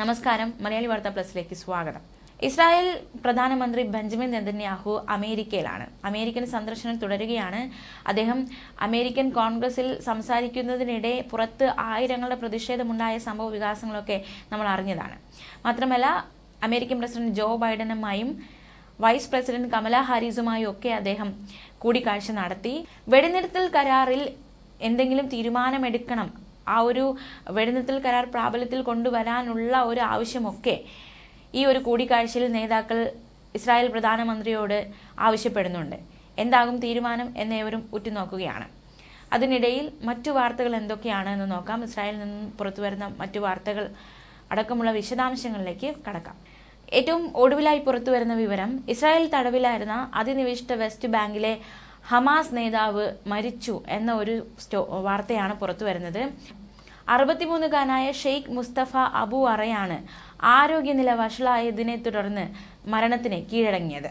നമസ്കാരം. മലയാളി വാർത്താ പ്ലസിലേക്ക് സ്വാഗതം. ഇസ്രായേൽ പ്രധാനമന്ത്രി ബെഞ്ചമിൻ നെതന്യാഹു അമേരിക്കയിലാണ്. അമേരിക്കൻ സന്ദർശനം തുടരുകയാണ്. അദ്ദേഹം അമേരിക്കൻ കോൺഗ്രസിൽ സംസാരിക്കുന്നതിനിടെ പുറത്ത് ആയിരങ്ങളുടെ പ്രതിഷേധമുണ്ടായ സംഭവ വികാസങ്ങളൊക്കെ നമ്മൾ അറിഞ്ഞതാണ്. മാത്രമല്ല അമേരിക്കൻ പ്രസിഡന്റ് ജോ ബൈഡനുമായും വൈസ് പ്രസിഡന്റ് കമല ഹാരിസുമായും ഒക്കെ അദ്ദേഹം കൂടിക്കാഴ്ച നടത്തി. വെടിനിർത്തൽ കരാറിൽ എന്തെങ്കിലും തീരുമാനമെടുക്കണം ആ ഒരു വെടിനിർത്തൽ കരാർ പ്രാബല്യത്തിൽ കൊണ്ടുവരാനുള്ള ഒരു ആവശ്യമൊക്കെ ഈ ഒരു കൂടിക്കാഴ്ചയിൽ നേതാക്കൾ ഇസ്രായേൽ പ്രധാനമന്ത്രിയോട് ആവശ്യപ്പെടുന്നുണ്ട്. എന്താകും തീരുമാനം എന്നേവരും ഉറ്റുനോക്കുകയാണ്. അതിനിടയിൽ മറ്റു വാർത്തകൾ എന്തൊക്കെയാണ് എന്ന് നോക്കാം. ഇസ്രായേലിൽ നിന്നും പുറത്തു വരുന്ന മറ്റു വാർത്തകൾ അടക്കമുള്ള വിശദാംശങ്ങളിലേക്ക് കടക്കാം. ഏറ്റവും ഒടുവിലായി പുറത്തുവരുന്ന വിവരം ഇസ്രായേൽ തടവിലായിരുന്ന അതിനിവിഷ്ട വെസ്റ്റ് ബാങ്കിലെ ഹമാസ് നേതാവ് മരിച്ചു എന്ന ഒരു വാർത്തയാണ് പുറത്തു വരുന്നത്. അറുപത്തിമൂന്നുകാരനായ ഷെയ്ഖ് മുസ്തഫ അബു അറയാണ് ആരോഗ്യനില വഷളായതിനെ തുടർന്ന് മരണത്തിന് കീഴടങ്ങിയത്.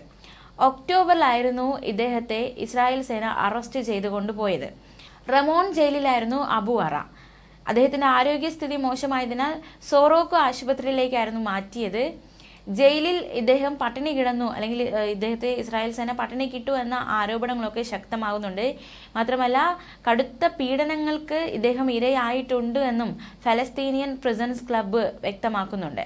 ഒക്ടോബറിലായിരുന്നു ഇദ്ദേഹത്തെ ഇസ്രായേൽ സേന അറസ്റ്റ് ചെയ്ത് കൊണ്ടുപോയത്. റമോൺ ജയിലിലായിരുന്നു അബു അറ. അദ്ദേഹത്തിന്റെ ആരോഗ്യസ്ഥിതി മോശമായതിനാൽ സോറോക്കോ ആശുപത്രിയിലേക്കായിരുന്നു മാറ്റിയത്. ജയിലിൽ ഇദ്ദേഹം പട്ടിണി കിടന്നു അല്ലെങ്കിൽ ഇദ്ദേഹത്തെ ഇസ്രായേൽ സേന പട്ടിണി കിട്ടു എന്ന ആരോപണങ്ങളൊക്കെ ശക്തമാകുന്നുണ്ട്. മാത്രമല്ല കടുത്ത പീഡനങ്ങൾക്ക് ഇദ്ദേഹം ഇരയായിട്ടുണ്ട് എന്നും ഫലസ്തീനിയൻ പ്രിസൺസ് ക്ലബ്ബ് വ്യക്തമാക്കുന്നുണ്ട്.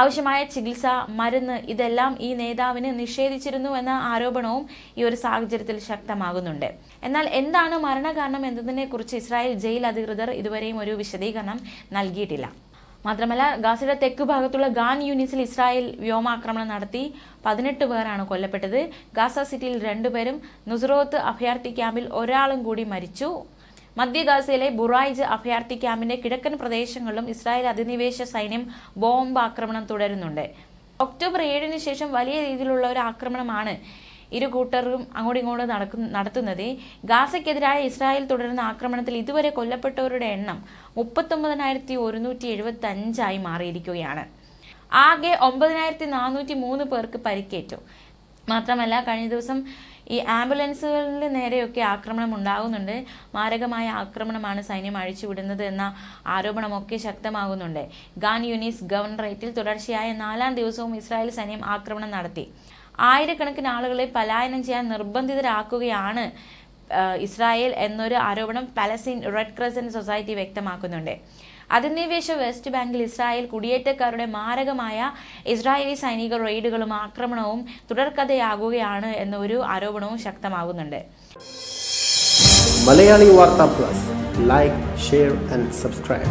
ആവശ്യമായ ചികിത്സ മരുന്ന് ഇതെല്ലാം ഈ നേതാവിന് നിഷേധിച്ചിരുന്നു എന്ന ആരോപണവും ഈ ഒരു സാഹചര്യത്തിൽ ശക്തമാകുന്നുണ്ട്. എന്നാൽ എന്താണ് മരണകാരണം എന്നതിനെക്കുറിച്ച് ഇസ്രായേൽ ജയിൽ അധികൃതർ ഇതുവരെയും ഒരു വിശദീകരണം നൽകിയിട്ടില്ല. മാത്രമല്ല ഗാസയുടെ തെക്ക് ഭാഗത്തുള്ള ഗാൻ യൂണിറ്റ്സിൽ ഇസ്രായേൽ വ്യോമാക്രമണം നടത്തി പതിനെട്ട് പേരാണ് കൊല്ലപ്പെട്ടത്. ഗാസ സിറ്റിയിൽ രണ്ടുപേരും നുസറോത്ത് അഭയാർത്ഥി ക്യാമ്പിൽ ഒരാളും കൂടി മരിച്ചു. മധ്യ ഗാസയിലെ ബുറായിജ് അഭയാർത്ഥി ക്യാമ്പിന്റെ കിഴക്കൻ പ്രദേശങ്ങളിലും ഇസ്രായേൽ അധിനിവേശ സൈന്യം ബോംബ് ആക്രമണം തുടരുന്നുണ്ട്. ഒക്ടോബർ ഏഴിന് ശേഷം വലിയ രീതിയിലുള്ള ഒരു ആക്രമണമാണ് ഇരു കൂട്ടരും അങ്ങോട്ടും ഇങ്ങോട്ടും നടക്കുന്ന നടത്തുന്നത്. ഗാസയ്ക്കെതിരായ ഇസ്രായേൽ തുടരുന്ന ആക്രമണത്തിൽ ഇതുവരെ കൊല്ലപ്പെട്ടവരുടെ എണ്ണം മുപ്പത്തൊമ്പതിനായിരത്തി ഒരുന്നൂറ്റി എഴുപത്തി അഞ്ചായി മാറിയിരിക്കുകയാണ്. ആകെ ഒമ്പതിനായിരത്തി നാനൂറ്റി മൂന്ന് പേർക്ക് പരിക്കേറ്റു. മാത്രമല്ല കഴിഞ്ഞ ദിവസം ഈ ആംബുലൻസുകളിൽ നേരെയൊക്കെ ആക്രമണം ഉണ്ടാകുന്നുണ്ട്. മാരകമായ ആക്രമണമാണ് സൈന്യം അഴിച്ചുവിടുന്നത് എന്ന ആരോപണമൊക്കെ ശക്തമാകുന്നുണ്ട്. ഗാൻ യൂനിസ് ഗവർണറേറ്റിൽ തുടർച്ചയായ നാലാം ദിവസവും ഇസ്രായേൽ സൈന്യം ആക്രമണം നടത്തി. ആയിരക്കണക്കിന് ആളുകളെ പലായനം ചെയ്യാൻ നിർബന്ധിതരാക്കുകയാണ് ഇസ്രായേൽ എന്നൊരു ആരോപണം പലസ്തീൻ റെഡ് ക്രസന്റ് സൊസൈറ്റി വ്യക്തമാക്കുന്നുണ്ട്. അധിനിവേശ വെസ്റ്റ് ബാങ്കിൽ ഇസ്രായേൽ കുടിയേറ്റക്കാരുടെ മാരകമായ ഇസ്രായേലി സൈനിക റെയ്ഡുകളും ആക്രമണവും തുടർക്കഥയാകുകയാണ് എന്നൊരു ആരോപണവും ശക്തമാകുന്നുണ്ട്. Malayali Vartha plus. Like share and subscribe